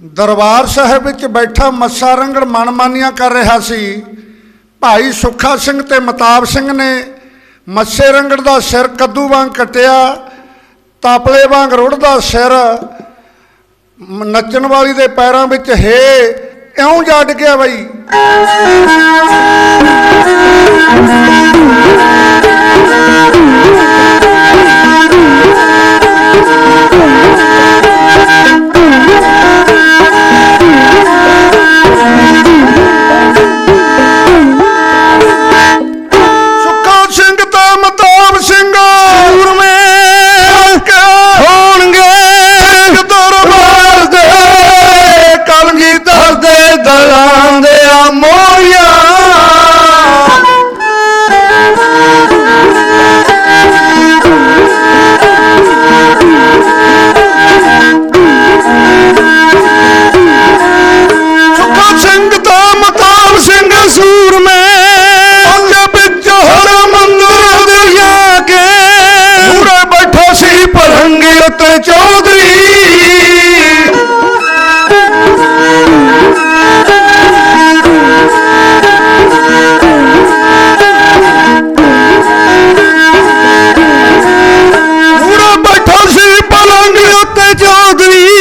ਦਰਬਾਰ ਸਾਹਿਬ ਵਿੱਚ ਬੈਠਾ ਮੱਸਾ ਰੰਗੜ ਮਨਮਾਨੀਆਂ ਕਰ ਰਿਹਾ ਸੀ। ਭਾਈ ਸੁੱਖਾ ਸਿੰਘ ਤੇ ਮਤਾਬ ਸਿੰਘ ਨੇ ਮੱਸੇ ਰੰਗੜ ਦਾ ਸਿਰ ਕੱਦੂ ਵਾਂਗ ਕਟਿਆ, ਤਾਪਲੇ ਵਾਂਗ ਰੁੜ ਦਾ ਸਿਰ, ਨੱਚਣ ਵਾਲੀ ਦੇ ਪੈਰਾਂ ਵਿੱਚ ਹੇ, ਇਉਂ ਜੱਟ ਗਿਆ ਬਈ। ਮਿੱਤਰ ਚੌਧਰੀ। ਪੂਰਾ ਬੈਠਾ ਸੀ ਪਲੰਗ ਉੱਤੇ ਚੌਧਰੀ।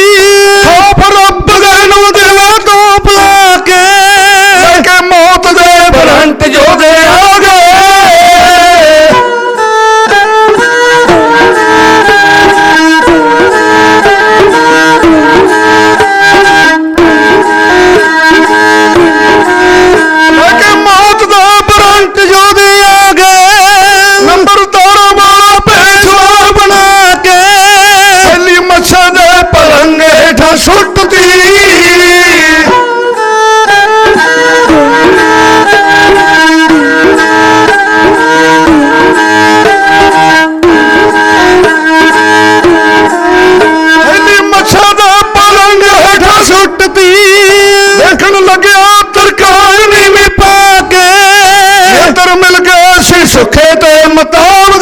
ਆਪ ਸਰਕਾਰ ਨੀਵੀਂ ਪਾ ਕੇ ਮਿਲ ਗਿਆ ਸੀ ਸੁਖੇ ਤੇ ਮਤਾਬ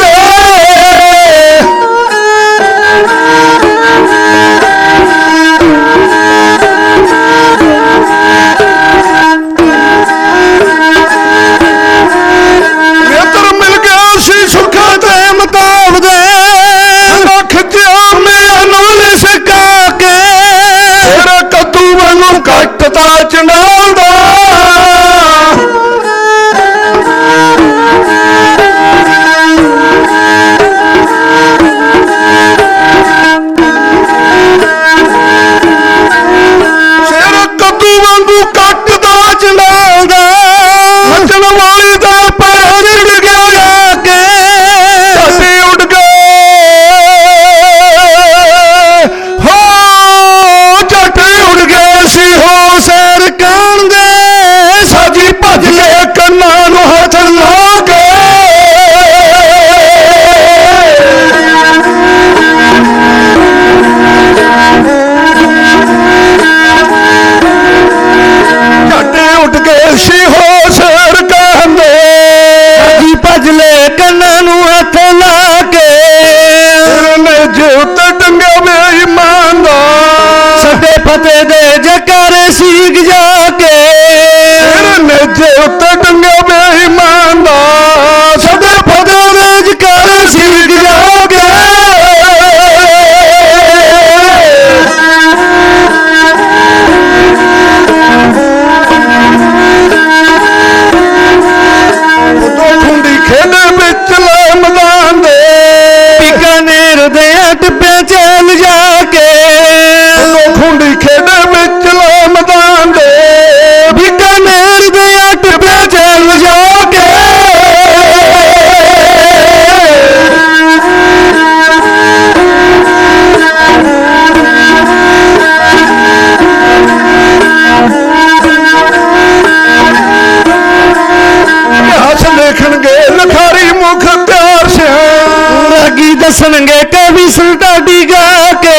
ਦੇਖਣਗੇ ਲਖਾਰੀ ਮੁਖ ਪਿਆਰ ਸ਼ਾਨ ਰਾਗੀ ਦੱਸਣਗੇ ਕਿ ਵੀ ਸਲਟਾ ਡੀਗਾ ਕੇ।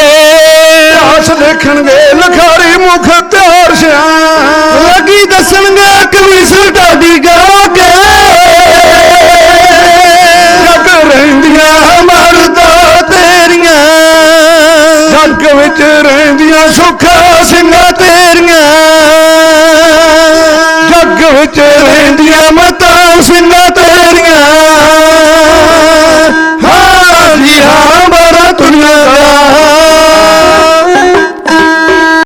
ਆਸ ਦੇਖਣਗੇ ਲਖਾਰੀ ਮੁਖ